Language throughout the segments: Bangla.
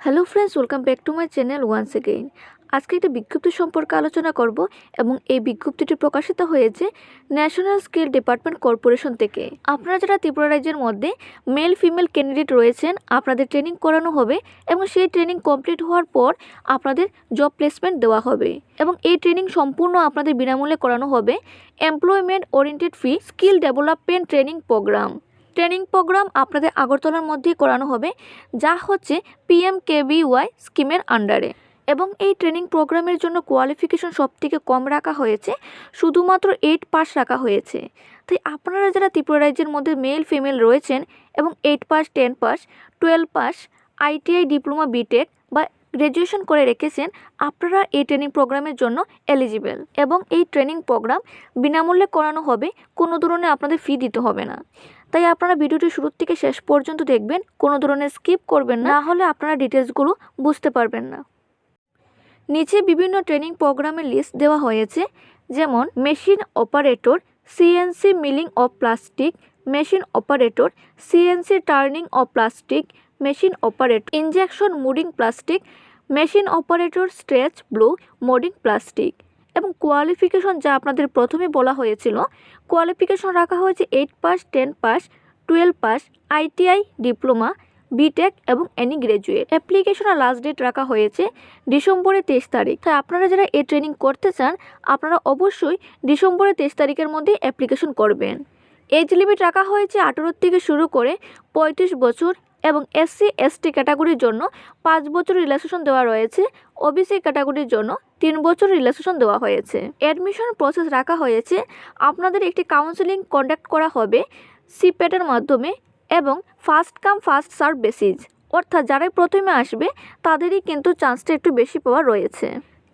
Hello friends welcome back to my channel once again আজকে একটা বিজ্ঞপ্তি সম্পর্কে আলোচনা করব এবং এই বিজ্ঞপ্তিটি প্রকাশিত হয়েছে ন্যাশনাল স্কিল ডিপার্টমেন্ট কর্পোরেশন থেকে। আপনারা যারা ত্রিপুরা রাজ্যের মধ্যে মেল ফিমেল ক্যান্ডিডেট রয়েছেন, আপনাদের ট্রেনিং করানো হবে এবং সেই ট্রেনিং কমপ্লিট হওয়ার পর আপনাদের জব প্লেসমেন্ট দেওয়া হবে এবং এই ট্রেনিং সম্পূর্ণ আপনাদের বিনামূল্যে করানো হবে। Employment oriented fee skill development training programme training programme আপনাদের আগরতলার মধ্যেই করানো হবে, যা হচ্ছে পিএম কেভিওয়াই স্কিমের আন্ডারে। এবং এই ট্রেনিং প্রোগ্রামের জন্য কোয়ালিফিকেশন সব থেকে কম রাখা হয়েছে, শুধুমাত্র এইট পাস রাখা হয়েছে। তাই আপনারা যারা ত্রিপুরা রাজ্যের মধ্যে মেল, ফিমেল রয়েছেন এবং eight pass, ten pass, twelve pass, ITI, diploma, BTech বা গ্র্যাজুয়েশন করে রেখেছেন, আপনারা এই ট্রেনিং প্রোগ্রামের জন্য এলিজিবেল। এবং এই ট্রেনিং প্রোগ্রাম বিনামূল্যে করানো হবে, কোনো ধরনের আপনাদের ফি দিতে হবে না। তাই আপনারা ভিডিওটি শুরুর থেকে শেষ পর্যন্ত দেখবেন, কোনো ধরনের স্কিপ করবেন না হলে আপনারা ডিটেলসগুলো বুঝতে পারবেন না। নিচে বিভিন্ন ট্রেনিং প্রোগ্রামের লিস্ট দেওয়া হয়েছে, যেমন machine operator, CNC milling of plastic, machine operator, CNC turning of plastic machine operator, injection moulding plastic, machine operator, stretch, blow, moulding plastic এবং কোয়ালিফিকেশন যা আপনাদের প্রথমে বলা হয়েছিল। কোয়ালিফিকেশন রাখা হয়েছে eight pass, ten pass, twelve pass, ITI, diploma, BTech এবং এনি গ্র্যাজুয়েট অ্যাপ্লিকেশনের লাস্ট ডেট রাখা হয়েছে ডিসেম্বরের তেইশ তারিখ। তাই আপনারা যারা এই ট্রেনিং করতে চান, আপনারা অবশ্যই ডিসেম্বরের তেইশ তারিখের মধ্যে অ্যাপ্লিকেশন করবেন। এজ লিমিট রাখা হয়েছে আঠেরো থেকে শুরু করে পঁয়ত্রিশ বছর এবং এসসি, এসটি ক্যাটাগরির জন্য পাঁচ বছর রিল্যাক্সেশন দেওয়া রয়েছে। ওবিসি ক্যাটাগরির জন্য তিন বছর রিল্যাক্সেশন দেওয়া হয়েছে। অ্যাডমিশন প্রসেস রাখা হয়েছে। আপনাদের একটি কাউন্সেলিং কন্ডাক্ট করা হবে সিপ্যাটের মাধ্যমে এবং first come, first serve basis. অর্থাৎ যারাই প্রথমে আসবে, তাদেরই কিন্তু চান্সটা একটু বেশি পাওয়া রয়েছে।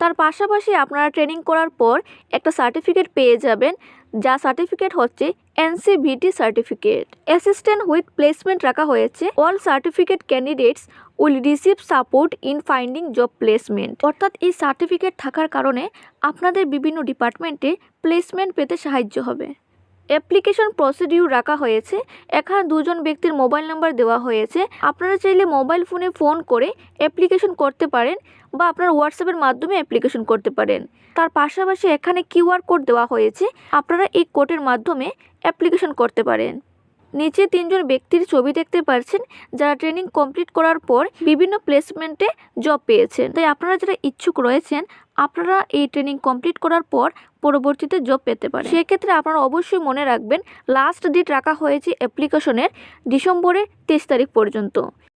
তার পাশাপাশি আপনারা ট্রেনিং করার পর একটা সার্টিফিকেট পেয়ে যাবেন, যা সার্টিফিকেট হচ্ছে NCVT certificate assistant with placement রাখা হয়েছে। All certificate candidates will receive support in finding job placement অর্থাৎ এই সার্টিফিকেট থাকার কারণে আপনাদের বিভিন্ন ডিপার্টমেন্টে প্লেসমেন্ট পেতে সাহায্য হবে। অ্যাপ্লিকেশন প্রসিডিউর রাখা হয়েছে। এখানে দুজন ব্যক্তির মোবাইল নাম্বার দেওয়া হয়েছে। আপনারা চাইলে মোবাইল ফোনে ফোন করে অ্যাপ্লিকেশন করতে পারেন বা আপনার হোয়াটসঅ্যাপের মাধ্যমে অ্যাপ্লিকেশন করতে পারেন। তার পাশাপাশি এখানে কিউআর কোড দেওয়া হয়েছে। আপনারা এই কোডের মাধ্যমে অ্যাপ্লিকেশন করতে পারেন। নিচে তিনজন ব্যক্তির ছবি দেখতে পারছেন যারা ট্রেনিং কমপ্লিট করার পর বিভিন্ন প্লেসমেন্টে জব পেয়েছেন। তাই আপনারা যারা ইচ্ছুক রয়েছেন, আপনারা এই ট্রেনিং কমপ্লিট করার পর পরবর্তীতে জব পেতে পারেন। সেক্ষেত্রে আপনারা অবশ্যই মনে রাখবেন লাস্ট ডেট রাখা হয়েছে অ্যাপ্লিকেশনের ডিসেম্বরের তেইশ তারিখ পর্যন্ত।